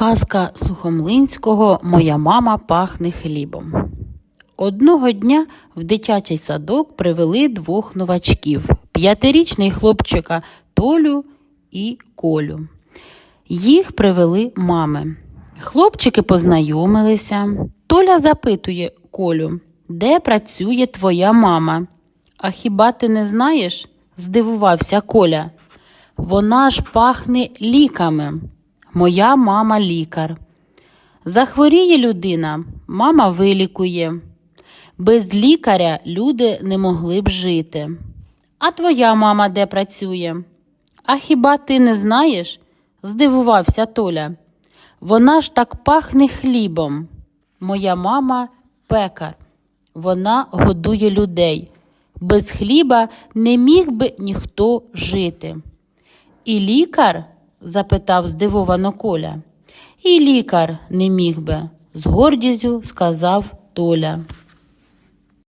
Казка Сухомлинського Моя мама пахне хлібом. Одного дня в дитячий садок привели двох новачків п'ятирічний хлопчика Толю і Колю. Їх привели мами. Хлопчики познайомилися. Толя запитує Колю, де працює твоя мама? А хіба ти не знаєш? здивувався Коля. Вона ж пахне ліками. Моя мама лікар. Захворіє людина, мама вилікує. Без лікаря люди не могли б жити. А твоя мама де працює? А хіба ти не знаєш? здивувався Толя. Вона ж так пахне хлібом. Моя мама пекар. Вона годує людей. Без хліба не міг би ніхто жити. І лікар? Запитав здивовано Коля. І лікар не міг би, з гордістю сказав Толя.